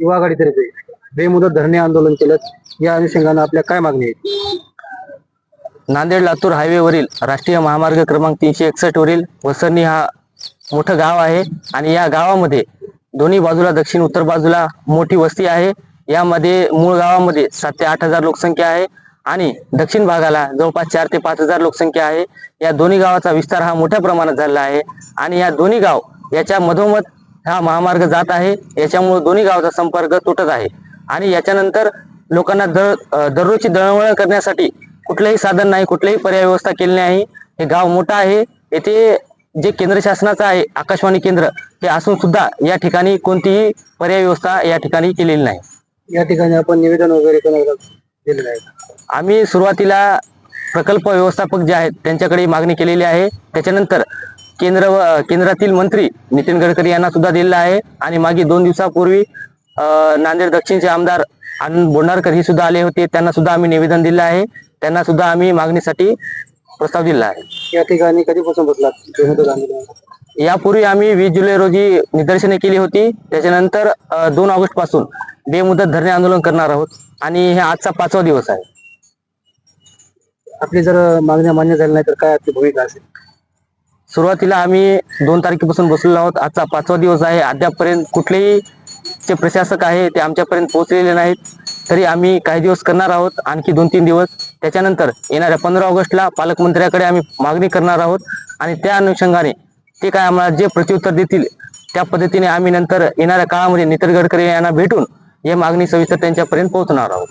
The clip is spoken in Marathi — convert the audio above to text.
युवा आघाडीतर्फे बेमुदत धरणे आंदोलन केलं या अनुषंगानं आपल्या काय मागणी आहेत? नांदेड लातूर हायवेवरील राष्ट्रीय महामार्ग क्रमांक तीनशे एकसष्ट वरील वसरणी हा मोठं गाव आहे आणि या गावामध्ये दोन्ही बाजूला दक्षिण उत्तर बाजूला मोठी वस्ती आहे. यामध्ये मूळ गावामध्ये सात ते आठ हजार लोकसंख्या आहे आणि दक्षिण भागाला जवळपास चार ते पाच हजार लोकसंख्या आहे. या दोन्ही गावाचा विस्तार हा मोठ्या प्रमाणात झालेला आहे आणि या दोन्ही गाव याच्या मधोमध हा महामार्ग जात आहे. याच्यामुळे दोन्ही गावाचा संपर्क तुटत आहे. आणि याच्यानंतर लोकांना दर दररोजची दळणवळण करण्यासाठी कुठलंही साधन नाही कुठलीही पर्याय व्यवस्था केली नाही. हे गाव मोठं आहे. येथे जे केंद्र शासनाचं आहे आकाशवाणी केंद्र ते असून सुद्धा या ठिकाणी कोणतीही पर्याय व्यवस्था या ठिकाणी केलेली नाही. या ठिकाणी आपण निवेदन वगैरे कोणाला दिलेलं आहे? आम्ही सुरुवातीला प्रकल्प व्यवस्थापक जे आहेत त्यांच्याकडे मागणी केलेली आहे. त्याच्यानंतर केंद्र केंद्रातील मंत्री नितीन गडकरी यांना सुद्धा दिलेला आहे. आणि मागे दोन दिवसापूर्वी नांदेड दक्षिणचे आमदार आनंद बोंडारकर ही सुद्धा आले होते. त्यांना सुद्धा आम्ही निवेदन दिलं आहे. त्यांना सुद्धा आम्ही मागणीसाठी प्रस्ताव दिला आहे. या ठिकाणी कधीपासून आंदोलन यापूर्वी आम्ही वीस जुलै रोजी निदर्शने केली होती. त्याच्यानंतर दोन ऑगस्टपासून बेमुदत धरणे आंदोलन करणार आहोत. आणि हे आजचा पाचवा दिवस आहे. आपली जर मागण्या मान्य झाल्या नाही तर काय आपली भूमिका असेल? सुरुवातीला आम्ही दोन तारखेपासून बसलेलो आहोत. आजचा पाचवा दिवस आहे. अद्यापपर्यंत कुठलेही जे प्रशासक आहे ते आमच्यापर्यंत पोहोचलेले नाहीत. तरी आम्ही काही दिवस करणार आहोत. आणखी दोन तीन दिवस. त्याच्यानंतर येणाऱ्या पंधरा ऑगस्टला पालकमंत्र्याकडे आम्ही मागणी करणार आहोत. आणि त्या अनुषंगाने ते काय आम्हाला जे प्रत्युत्तर देतील त्या पद्धतीने आम्ही नंतर येणाऱ्या काळामध्ये नितीन गडकरी यांना भेटून या मागणी सविस्तर त्यांच्यापर्यंत पोहोचणार आहोत.